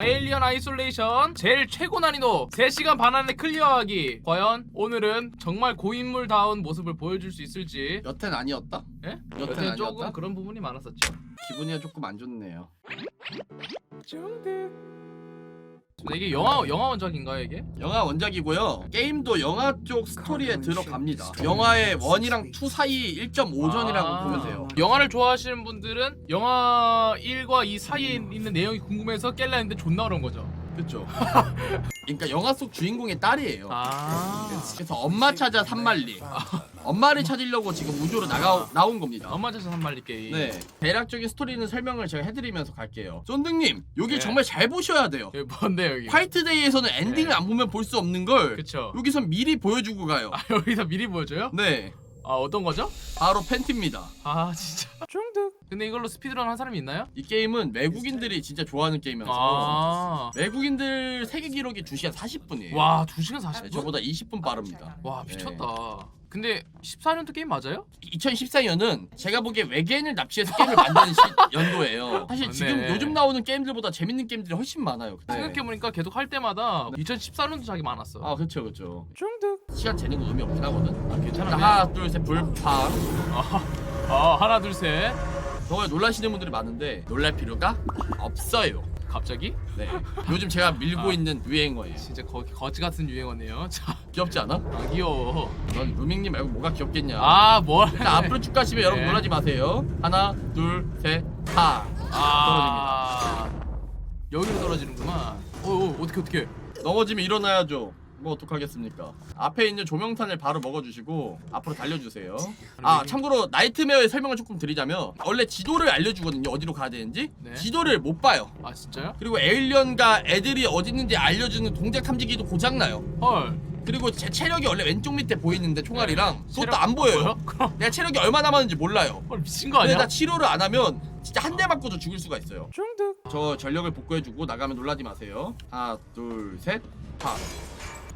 에일리언 아이솔레이션 제일 최고 난이도 3시간 반 안에 클리어하기 과연 오늘은 정말 고인물다운 모습을 보여줄 수 있을지 여튼 아니었다? 예? 여튼 여튼 조금 아니었다? 그런 부분이 많았었죠 기분이 조금 안 좋네요. 근데 이게 영화 영화 원작인가요 이게? 영화 원작이고요. 게임도 영화 쪽 스토리에 들어갑니다. 영화의 원이랑 2 사이 1.5전이라고 아. 보면 돼요. 영화를 좋아하시는 분들은 영화 1과 2 사이에 있는 내용이 궁금해서 깰라 했는데 존나 어려운 거죠 그렇죠. 그러니까 영화 속 주인공의 딸이에요. 아 그래서 엄마 찾아 산말리. 엄마를 찾으려고 지금 우주로 나가 나온 겁니다. 엄마 찾아 한말리 게임 네, 대략적인 스토리는 설명을 제가 해드리면서 갈게요. 쫀득님, 여기 네. 정말 잘 보셔야 돼요. 여기 뭔데 여기 화이트데이에서는 엔딩을 네. 안 보면 볼 수 없는 걸 그쵸 여기선 미리 보여주고 가요. 아 여기서 미리 보여줘요? 네, 아 어떤 거죠? 바로 팬티입니다. 아 진짜 중독 근데 이걸로 스피드런 한 사람이 있나요? 이 게임은 외국인들이 진짜 좋아하는 게임이라서 아. 외국인들 세계 기록이 2시간 40분이에요. 와 2시간 40분? 저보다 20분 빠릅니다. 와 네. 미쳤다 근데 14년도 게임 맞아요? 2014년은 제가 보기에 외계인을 납치해서 게임을 만드는 시, 연도예요. 사실 지금 네. 요즘 나오는 게임들보다 재밌는 게임들이 훨씬 많아요. 네. 생각해보니까 계속 할 때마다 2014년도 작이 많았어 아 그쵸 그쵸. 중독 시간 재는 거 의미 없긴 하거든. 아 괜찮아 하나 둘 셋 불팡. 아 하나 둘 셋 정말 놀라시는 분들이 많은데 놀랄 필요가 없어요. 갑자기? 네. 요즘 제가 밀고 아. 있는 유행어예요. 진짜 거, 거지 같은 유행어네요 자 귀엽지 않아? 아, 귀여워 넌 루밍님 말고 뭐가 귀엽겠냐? 아 뭘 일단 앞으로 쭉 가시면 여러분 네. 놀라지 마세요. 하나 둘 셋 하. 아 여기로 떨어지는구만 어, 어 어떻게 어떻게 넘어지면 일어나야죠. 뭐 어떡하겠습니까? 앞에 있는 조명탄을 바로 먹어주시고 앞으로 달려주세요. 아 참고로 나이트메어의 설명을 조금 드리자면 원래 지도를 알려주거든요. 어디로 가야 되는지. 네. 지도를 못 봐요. 아 진짜요? 그리고 에일리언과 애들이 어디 있는지 알려주는 동작 탐지기도 고장나요. 헐 그리고 제 체력이 원래 왼쪽 밑에 보이는데 총알이랑 네. 그것도 체력- 안 보여요. 그럼 내가 체력이 얼마 남았는지 몰라요. 헐 미친 거 근데 아니야? 나 치료를 안 하면 진짜 한 대 맞고도 죽을 수가 있어요. 중독 저 전력을 복구해주고 나가면 놀라지 마세요. 하나, 둘, 셋, 파.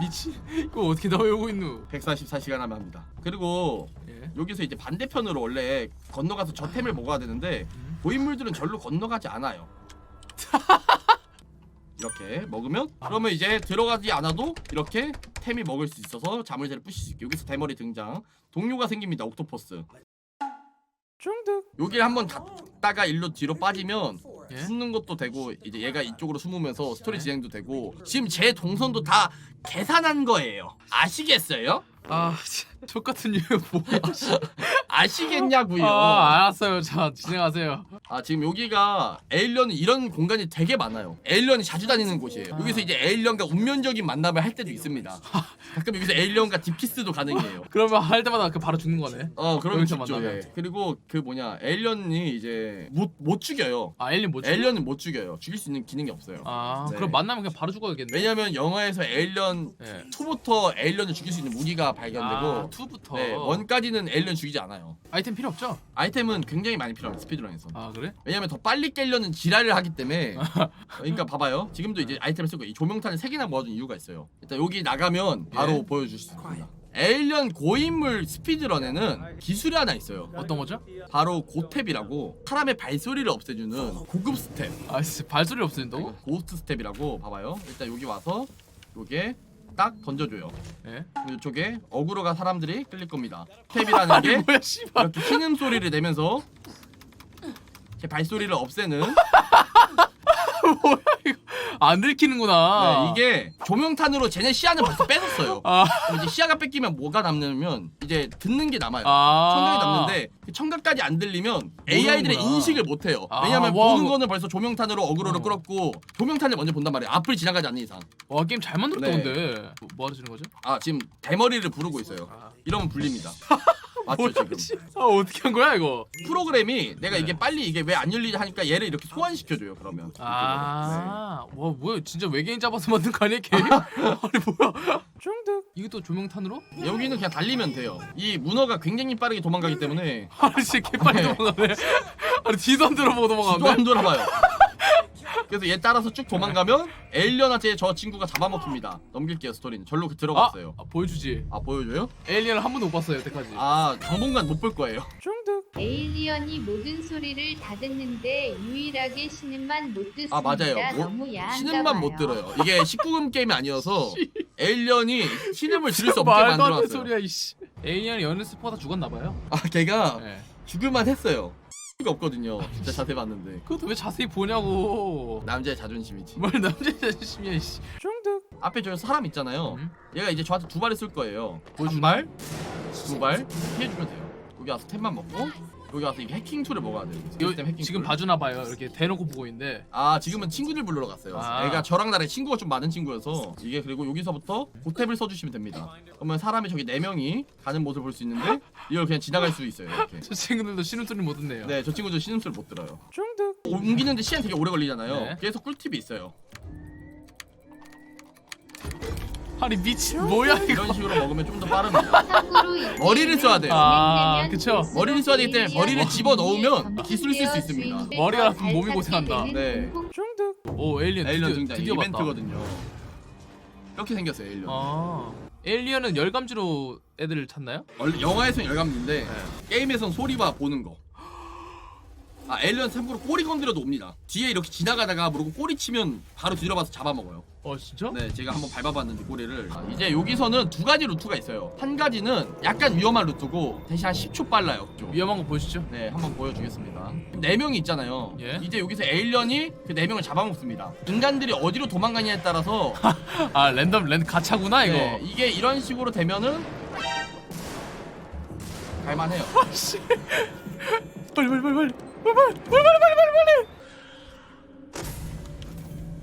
미친. 이거 어떻게 다 외우고 있누 144시간 하면 합니다. 그리고 예. 여기서 이제 반대편으로 원래 건너가서 저 템을 먹어야 되는데 음. 고인물들은 절로 건너가지 않아요. 이렇게 먹으면 그러면 이제 들어가지 않아도 이렇게 템이 먹을 수 있어서 자물쇠를 부실 수 있게. 여기서 대머리 등장. 동료가 생깁니다 옥토퍼스. 중독 여기를 한번 갔다가 일로 뒤로 빠지면 예? 숨는 것도 되고 이제 얘가 이쪽으로 숨으면서 스토리 진행도 되고 지금 제 동선도 다 계산한 거예요 아시겠어요? 아 족같은 유행 뭐야 아시겠냐고요 아 알았어요 자 진행하세요 아 지금 여기가 에일리언은 이런 공간이 되게 많아요. 에일리언이 자주 다니는 곳이에요. 여기서 이제 에일리언과 운면적인 만남을 할 때도 있습니다. 가끔 여기서 에일리언과 딥키스도 가능해요. 그러면 할 때마다 그 바로 죽는 거네 어 그럼 여기서 죽죠. 만나면. 예. 그리고 그 뭐냐 에일리언이 이제 못 못 죽여요. 아 엘린 뭐 죽어? 에일리언은 못 죽여요. 죽일 수 있는 기능이 없어요. 아 네. 그럼 만나면 그냥 바로 죽어야겠네 왜냐면 영화에서 에일리언 예. 2부터 에일리언을 죽일 수 있는 무기가 발견되고 아, 2부터 네, 원까지는 에일리언 죽이지 않아요. 아이템 필요 없죠? 아이템은 굉장히 많이 필요합니다. 스피드런에서. 아 그래? 왜냐면 더 빨리 깨려는 지랄을 하기 때문에 그러니까 봐봐요 지금도 이제 아이템을 쓰고 이 조명탄을 3개나 모아둔 이유가 있어요 일단 여기 나가면 바로 예. 보여줄 수 있습니다 에일리언 고인물 스피드런에는 기술이 하나 있어요 어떤 거죠? 바로 고탭이라고 사람의 발소리를 없애주는 고급 스텝 아 진짜 발소리 없애진다고? 고스트 스텝이라고 봐봐요 일단 여기 와서 요게 딱 던져줘요. 예? 그럼 이쪽에 어그로가 사람들이 끌릴 겁니다. 아니 게 뭐야 씨발. 이렇게 신음 소리를 내면서 제 발소리를 없애는 안 들키는구나 네, 이게 조명탄으로 쟤네 시야는 벌써 뺏었어요. 아, 그럼 이제 시야가 뺏기면 뭐가 남냐면 이제 듣는 게 남아요. 아 청각이 남는데 그 청각까지 안 들리면 AI들의 모르는구나. 인식을 못 해요. 아, 왜냐면 와, 보는 뭐- 거는 벌써 조명탄으로 어그로를 어. 끌었고 조명탄을 먼저 본단 말이에요. 앞을 지나가지 않는 이상. 와 게임 잘 만들었다 네. 근데 뭐, 뭐 하시는 거죠? 아 지금 대머리를 부르고 있어요. 아. 이러면 불립니다. 맞죠 지금? 씨. 아 어떻게 한 거야 이거 프로그램이 내가 이게 빨리 이게 왜 안 열리지 하니까 얘를 이렇게 소환시켜줘요. 그러면. 아, 와 뭐야 진짜 외계인 잡아서 만든 거 아니야 게임? 아니 뭐야? 중독. 이것도 조명탄으로? 네. 여기는 그냥 달리면 돼요. 이 문어가 굉장히 빠르게 도망가기 때문에 아니 진짜 개빨리 네. 도망가네. 아니 뒤도 안 들어보고 뒤도 도망가네. 안 돌아봐요. 그래서 얘 따라서 쭉 도망가면 에일리언한테 저 친구가 잡아먹힙니다. 넘길게요 스토리는. 절로 그 아, 들어갔어요. 아, 보여주지. 아, 보여줘요? 에일리언을 한 번도 못 봤어요 여태까지. 아 당분간 못 볼 거예요. 중득. 에일리언이 모든 소리를 다 듣는데 유일하게 신음만 못 듣습니다. 아 맞아요. 뭐, 너무 야한가 신음만 못 봐요. 들어요. 이게 19금 게임이 아니어서 에일리언이 신음을 들을 수 없게 말도 안 되는 만들어놨어요. 소리야 이씨. 에일리언이 연애 스포다 죽었나 봐요. 아 걔가 네. 죽을만 했어요. 가 없거든요. 진짜 자세히 봤는데 그것도 왜 자세히 보냐고. 남자의 자존심이지. 뭘 남자 자신이야 이씨. 중득. 앞에 저 사람 있잖아요. 음. 얘가 이제 저한테 두 발을 쓸 거예요. 한 발, 두발 피해주면 돼요. 여기 와서 템만 먹고 여기 와서 이 해킹 툴을 먹어야 돼요. 요, 시스템 해킹 지금 툴. 봐주나 봐요. 이렇게 대놓고 보고 있는데. 아 지금은 친구들 부르러 갔어요. 아. 애가 저랑 나랑 친구가 좀 많은 친구여서 이게 그리고 여기서부터 고탭을 써주시면 됩니다. 그러면 사람이 저기 네 명이 가는 모습을 볼 수 있는데 이걸 그냥 지나갈 수 있어요. 이렇게. 저 친구들도 신음소리 못 듣네요. 네, 저 친구들 신음소리 못 들어요. 중득. 옮기는데 시간 되게 오래 걸리잖아요. 네. 그래서 꿀팁이 있어요. 아니 미친 뭐야 이거. 이런 식으로 먹으면 좀 더 빠릅니다. 머리를 써야 돼요. 아, 그쵸. 머리를 써야 되기 때문에 머리를 집어 넣으면 주위에 기술을 쓸수 점프되어 있습니다. 머리가 아프면 몸이 잘 고생한다. 네. 오 에일리언 에일리언 드디어, 등장 드디어 봤다. 이벤트거든요. 이렇게 생겼어요, 에일리언. 아 에일리언은 열감지로 애들을 찾나요? 원래 영화에서는 열감인데 네. 게임에선 소리와 보는 거. 아 에일리언 참고로 꼬리 건드려도 옵니다. 뒤에 이렇게 지나가다가 모르고 꼬리 치면 바로 뒤돌아봐서 잡아먹어요. 어 진짜? 네, 제가 한번 밟아봤는데 꼬리를. 아, 이제 여기서는 두 가지 루트가 있어요. 한 가지는 약간 위험한 루트고 대신 한 10초 빨라요. 그쪽. 위험한 거 보시죠. 네, 한번 보여주겠습니다. 네 명이 있잖아요. 예. 이제 여기서 에일리언이 그 네 명을 잡아먹습니다. 인간들이 어디로 도망가냐에 따라서 아 랜덤 랜 가차구나 이거. 네, 이게 이런 식으로 되면은 갈만해요. 씨. 빨리 빨리 빨리 빨리 빨리 빨리 빨리 빨리 빨리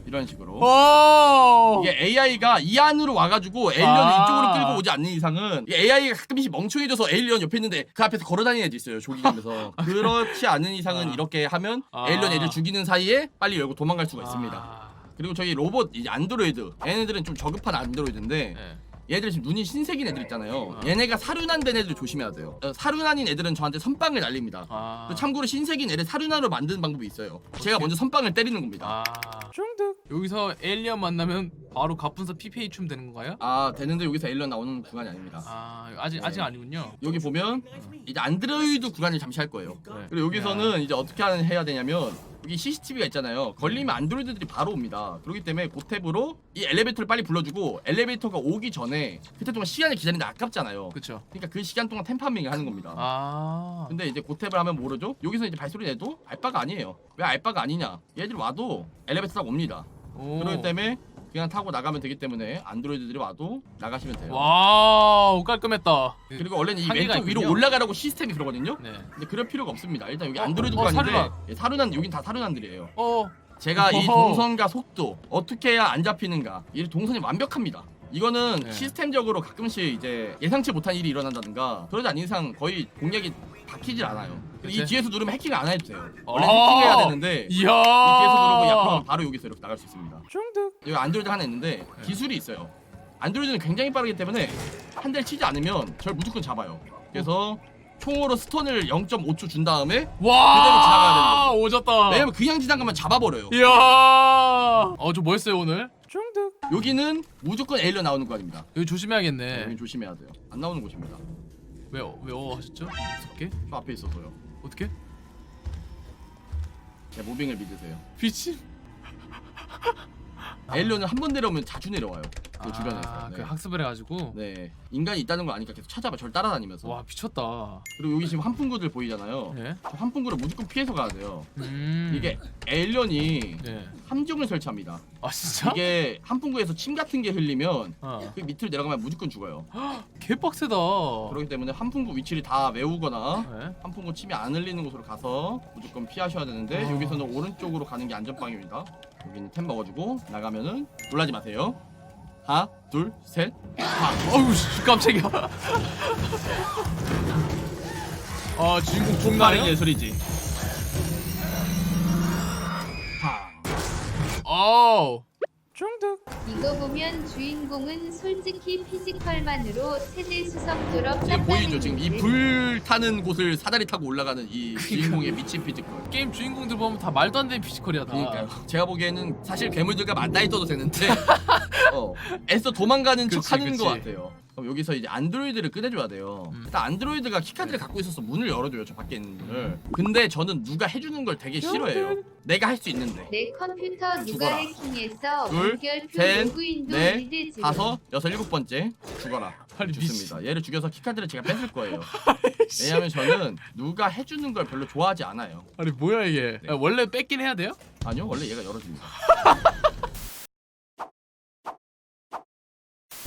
이런 식으로. 오. 이게 AI가 이 안으로 와가지고 에일리언을 아. 이쪽으로 끌고 오지 않는 이상은 이 AI가 가끔씩 멍청해져서 에일리언 옆에 있는데 그 앞에서 걸어다니는 애도 있어요 조깅하면서 그렇지 않은 이상은 아. 이렇게 하면 아. 에일리언 애를 죽이는 사이에 빨리 열고 도망갈 수가 있습니다 아. 그리고 저희 로봇 이제 안드로이드 얘네들은 좀 저급한 안드로이드인데 네. 얘들 지금 눈이 흰색인 애들 있잖아요 아. 얘네가 사륜한 된 애들 조심해야 돼요 어, 사륜한인 애들은 저한테 선빵을 날립니다 아. 또 참고로 흰색인 애를 사륜한으로 만드는 방법이 있어요 제가 먼저 선빵을 때리는 겁니다 아. 중득. 여기서 에일리언 만나면 바로 갑분사 PPA 춤 되는 건가요? 아 되는데 여기서 에일리언 나오는 구간이 아닙니다 아 아직 네. 아직 아니군요. 여기 보면 이제 안드로이드 구간을 잠시 할 거예요. 네. 그리고 여기서는 이제 어떻게 하는 해야 되냐면 여기 CCTV가 있잖아요. 걸리면 안드로이드들이 바로 옵니다. 그렇기 때문에 그 탭으로 이 엘리베이터를 빨리 불러주고 엘리베이터가 오기 전에 그때 동안 시간을 기다리는데 아깝잖아요. 그쵸. 그러니까 그 시간 동안 템파밍을 하는 겁니다. 아. 근데 이제 그 탭을 하면 모르죠? 여기서 이제 발소리 내도 알바가 아니에요. 왜 알바가 아니냐? 얘들 와도 엘리베이터 타고 옵니다. 오. 그렇기 때문에 그냥 타고 나가면 되기 때문에 안드로이드들이 와도 나가시면 돼요. 와우 깔끔했다. 그리고 원래는 이 한계가 왼쪽 위로 있군요. 올라가라고 시스템이 그러거든요. 네. 근데 그럴 필요가 없습니다. 일단 여기 어, 안드로이드 어, 구간인데 사륜한. 예, 사륜한 여긴 다 사륜한들이에요. 어. 제가 이 어허. 동선과 속도 어떻게 해야 안 잡히는가 이 동선이 완벽합니다. 이거는 네. 시스템적으로 가끔씩 이제 예상치 못한 일이 일어난다든가 그러지 않는 이상 거의 공략이 박히질 않아요. 그리고 이 그치? 뒤에서 누르면 해킹 안 해도 돼요. 원래 아. 해킹해야 되는데 이. 뒤에서 누르고 야 그러면 바로 여기서 이렇게 나갈 수 있습니다. 중득. 여기 안드로이드 하나 있는데 네. 기술이 있어요. 안드로이드는 굉장히 빠르기 때문에 한 대를 치지 않으면 절 무조건 잡아요. 그래서 총으로 스턴을 0.5초 준 다음에 와. 오졌다. 왜냐면 그냥 지나가면 잡아버려요. 이야. 어저 뭐 했어요 오늘? 중득. 여기는 무조건 에일리언 나오는 구간입니다. 여기 조심해야겠네. 여기 조심해야 돼요. 안 나오는 곳입니다. 왜왜어 하셨죠? 어떻게? 저 앞에 있어서요. 어떻게? 제 무빙을 믿으세요. 미친. 에일리언은 한번 내려오면 자주 내려와요. 그 아, 주변에서. 네. 그 학습을 해가지고. 네. 인간이 있다는 걸 아니까 계속 찾아봐. 절 따라다니면서. 와 미쳤다. 그리고 여기 지금 환풍구들 보이잖아요. 네. 저 환풍구를 무조건 피해서 가야 돼요. 음. 이게 에일리언이 네. 함정을 설치합니다. 아 진짜? 이게 환풍구에서 침 같은 게 흘리면 어. 그 밑으로 내려가면 무조건 죽어요. 개빡세다. 그렇기 때문에 환풍구 위치를 다 외우거나 네. 환풍구 침이 안 흘리는 곳으로 가서 무조건 피하셔야 되는데 아. 여기서는 오른쪽으로 가는 게 안전빵입니다. 여기는 템 먹어주고 나가면은 놀라지 마세요. 하나, 둘, 셋, 팡. 어우 씨, 깜짝이야. 아 주인공 총나요? 예술이지. 팡. 어우 중득. 이거 보면 주인공은 솔직히 피지컬만으로 세대 수석 졸업 지금 보이죠? 지금 이 불 타는 곳을 사다리 타고 올라가는 이 주인공의 미친 피지컬. 게임 주인공들 보면 다 말도 안 되는 피지컬이야 다. 그러니까요. 제가 보기에는 사실 괴물들과 맞닿아 있어도 되는데 어, 애써 도망가는 그치, 척하는 그치. 것 같아요. 그럼 여기서 이제 안드로이드를 꺼내줘야 돼요. 음. 일단 안드로이드가 키카드를 갖고 있어서 문을 열어줘요. 저 밖에 있는 문을. 근데 저는 누가 해주는 걸 되게 싫어해요. 내가 할 수 있는데. 내 컴퓨터 누가 죽어라. 해킹해서 둘, 셋, 로그인도 넷, 리드. 다섯, 여섯, 일곱 번째 죽어라. 빨리 좋습니다. 얘를 죽여서 키카드를 제가 뺏을 거예요. 왜냐하면 저는 누가 해주는 걸 별로 좋아하지 않아요. 아니 뭐야 이게? 네. 야, 원래 뺏긴 해야 돼요? 아니요, 원래 얘가 열어줍니다.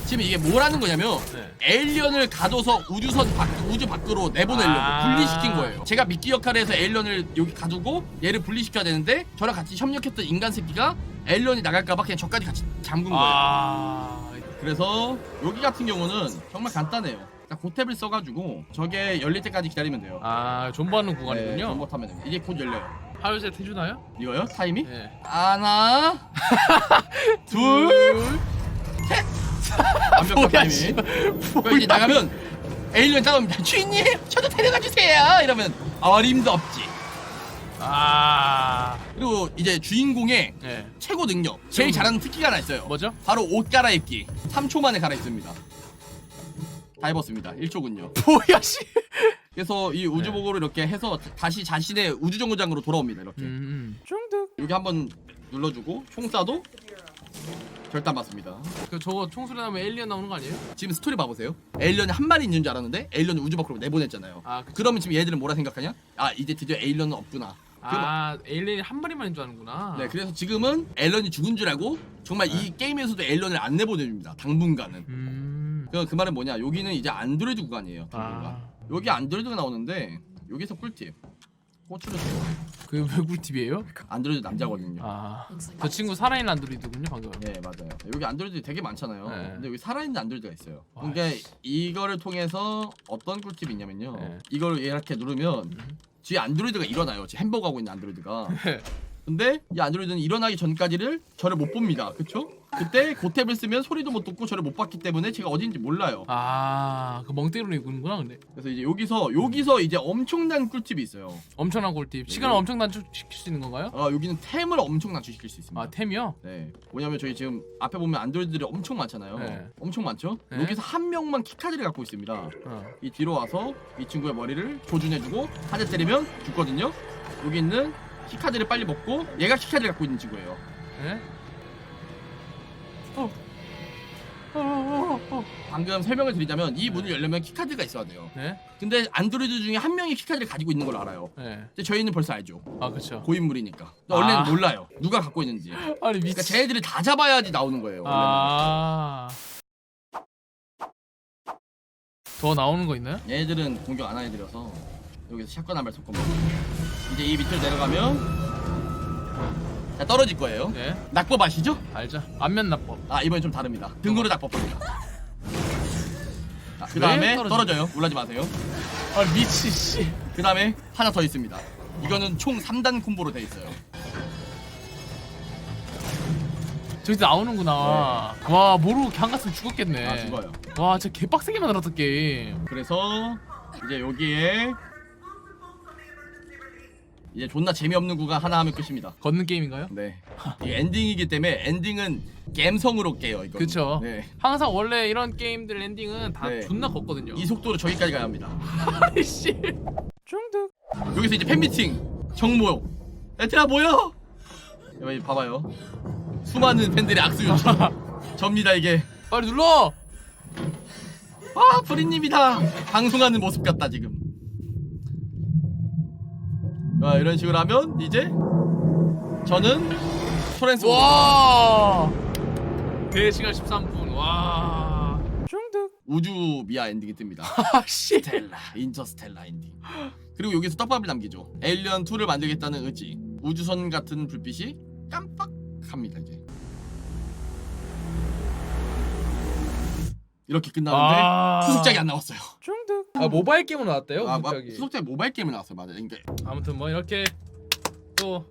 지금 이게 뭐라는 거냐면 네. 에일리언을 가둬서 우주선 밖 우주 밖으로 내보내려고 아. 분리시킨 거예요. 제가 미끼 역할을 해서 에일리언을 여기 가두고 얘를 분리시켜야 되는데 저랑 같이 협력했던 인간 새끼가 에일리언이 나갈까봐 그냥 저까지 같이 잠근 거예요. 아. 그래서 여기 같은 경우는 정말 간단해요. 딱 고탭을 써가지고 저게 열릴 때까지 기다리면 돼요. 아 존버하는 네, 구간이군요. 잘못하면 됩니다. 이게 곧 열려요. 하루셋 해주나요? 이거요? 타임이? 네. 하나, 둘, 완벽한 뭐야, 타이밍. 씨발. 이제 나가면 에일리언 따라옵니다. 주인님, 저도 데려가 주세요. 이러면 어림도 없지. 아. 그리고 이제 주인공의 네. 최고 능력, 제일 잘하는 특기가 하나 있어요. 뭐죠? 바로 옷 갈아입기. 3초 만에 갈아입습니다. 다 입었습니다. 1초군요. 뭐야 씨. 그래서 이 우주복으로 이렇게 해서 다시 자신의 우주정거장으로 돌아옵니다. 이렇게. 음. 중득. 여기 한번 눌러주고 총 쏴도 절단 맞습니다. 그 저거 총소리 나면 에일리언 나오는 거 아니에요? 지금 스토리 봐보세요. 에일리언이 한 마리 있는 줄 알았는데 에일리언을 우주 밖으로 내보냈잖아요. 아, 그쵸. 그러면 지금 얘들은 뭐라 생각하냐? 아 이제 드디어 에일리언은 없구나. 아 에일리언이 한 마리만 인 줄 아는구나. 네, 그래서 지금은 에일리언이 죽은 줄 알고 정말 이 게임에서도 에일리언을 안 내보내줍니다. 당분간은. 음. 그, 그 말은 뭐냐? 여기는 이제 안드로이드 구간이에요. 당분간. 아. 여기 안드로이드가 나오는데 여기서 꿀팁. 써요. 그 외국 TV예요? 안드로이드 남자거든요. 아. 저 친구 살아있는 안드로이드군요 방금. 예 맞아요. 여기 안드로이드 되게 많잖아요. 네. 근데 여기 살아있는 안드로이드가 있어요. 와, 그러니까 이거를 통해서 어떤 꿀팁이 있냐면요. 네. 이걸 이렇게 누르면 음. 뒤에 안드로이드가 일어나요. 지금 햄버거 하고 있는 안드로이드가. 네. 근데 이 안드로이드는 일어나기 전까지를 저를 못 봅니다. 그쵸? 그때 고탭을 쓰면 소리도 못 듣고 저를 못 봤기 때문에 제가 어딘지 몰라요. 아, 그 멍때리로 입는구나 근데. 그래서 이제 여기서 여기서 이제 엄청난 꿀팁이 있어요. 엄청난 꿀팁. 시간을 네. 엄청 단축시킬 수 있는 건가요? 아 여기는 템을 엄청 낮추실 수 있습니다. 아, 템이요? 네. 뭐냐면 저희 지금 앞에 보면 안드로이드들이 엄청 많잖아요. 네. 엄청 많죠? 네. 여기서 한 명만 키카드를 갖고 있습니다. 어. 이 뒤로 와서 이 친구의 머리를 조준해주고 한 대 때리면 죽거든요. 여기 있는 키카드를 빨리 먹고 얘가 키카드를 갖고 있는 친구예요. 네? 어. 어, 어, 어, 어. 방금 설명을 드리자면 이 문을 열려면 키카드가 있어야 돼요. 네? 근데 안드로이드 중에 한 명이 키카드를 가지고 있는 걸 알아요. 네. 근데 저희는 벌써 알죠. 아, 그쵸. 고인물이니까. 원래는 아. 몰라요. 누가 갖고 있는지. 아니 미치. 그러니까 쟤네들이 다 잡아야지 나오는 거예요. 원래는. 아. 더 나오는 거 있나요? 얘네들은 공격 안 해드려서 여기서 샷건 한발 섞어 먹고 이제 이 밑으로 내려가면 자, 떨어질 거예요. 네. 낙법 아시죠? 알죠. 안면 납법. 아 이번엔 좀 다릅니다. 등으로 낙법합니다. 그왜 다음에? 떨어져요. 놀라지 마세요. 아, 미치 씨. 그 다음에 하나 더 있습니다. 이거는 총 3단 콤보로 돼 있어요. 저기 나오는구나. 와, 모르고 그냥 갔으면 죽었겠네. 네. 아 죽어요. 와, 진짜 개빡세게 만들었다 게임. 그래서 이제 여기에 이제 존나 재미없는 구간 하나 하면 끝입니다. 걷는 게임인가요? 네. 이 엔딩이기 때문에 엔딩은 갬성으로 깨요 이거. 그쵸. 네. 항상 원래 이런 게임들 엔딩은 다 네. 존나 걷거든요. 이 속도로 저기까지 가야 합니다. 아이씨. 중득. 여기서 이제 팬미팅 정모요. 얘들아 모여. 여기 봐봐요. 수많은 팬들의 악수 요청. 접니다 이게. 빨리 눌러. 아 프리님이다. 방송하는 모습 같다 지금. 아 이런 식으로 하면 이제 저는 소렌스 와. 대시간 13분. 와. 중득. 우주 미아 엔딩이 뜹니다. 아씨. 스텔라 인터스텔라 엔딩. 그리고 여기서 떡밥을 남기죠. 에일리언 2를 만들겠다는 의지. 우주선 같은 불빛이 깜빡합니다 이제. 이렇게 끝나는데 아. 후속작이 안 나왔어요. 중득. 아 모바일 게임은 나왔대요. 아, 마- 후속작이. 후속작 모바일 게임이 나왔어요, 맞아요. 그러니까 아무튼 뭐 이렇게 또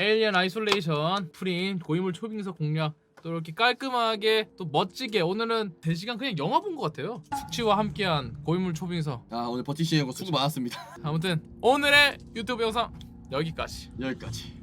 에일리언 아이솔레이션 프린 고인물 초빙석 공략 또 이렇게 깔끔하게 또 멋지게 오늘은 3시간 그냥 영화 본 것 같아요 숙취와 함께한 고인물 초빙석 아 오늘 버티시는 거 수고 많았습니다 아무튼 오늘의 유튜브 영상 여기까지 여기까지